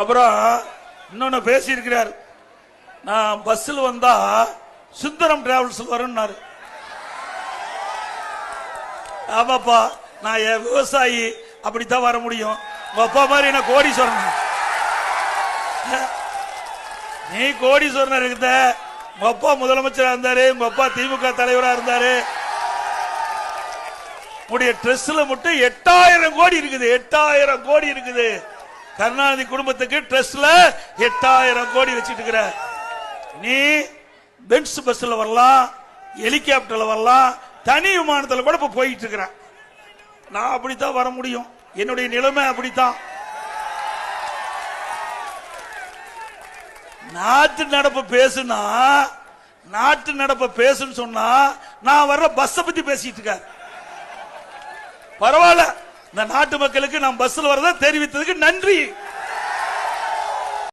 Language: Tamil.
அப்புறம் இன்னொன்னு பேசியிருக்கிறார். நான் பஸ்ஸில் வந்தா சுந்தரம் டிராவல்ஸ் வரும்னாரு. ஆமாப்பா நான் என் விவசாயி அப்படித்தான் வர முடியும். உங்க அப்பா மாதிரி என்ன கோடீஸ்வரன்? நீ கோடீஸ்வரன் இருந்த? உங்க அப்பா முதலமைச்சரா இருந்தாரு உங்க அப்பா திமுக தலைவரா இருந்தாரு. உடைய ட்ரெஸ்ல மட்டும் எட்டாயிரம் கோடி இருக்குது எட்டாயிரம் கோடி இருக்குது. கருணாநிதி குடும்பத்துக்கு ட்ரெஸ்ல எட்டாயிரம் கோடி வச்சிட்டு இருக்கிற. நீ பென்ஸ் பஸ்ல வரலாம் ஹெலிகாப்டர்ல வரலாம் தனி விமானத்துல கூட இப்ப போயிட்டு இருக்கிறேன் நான் அப்படித்தான் வர முடியும். என்னுடைய நிலைமை அப்படித்தான். நாட்டு நடப்பு பேசுனா நாட்டு நடப்ப பேசுன்னு சொன்னா நான் வர்ற பஸ்ஸை பத்தி பேசிட்டு இருக்கேன். பரவாயில்ல. இந்த நாட்டு மக்களுக்கு நாம் பஸ்ல வரத தெரிவித்ததுக்கு நன்றி.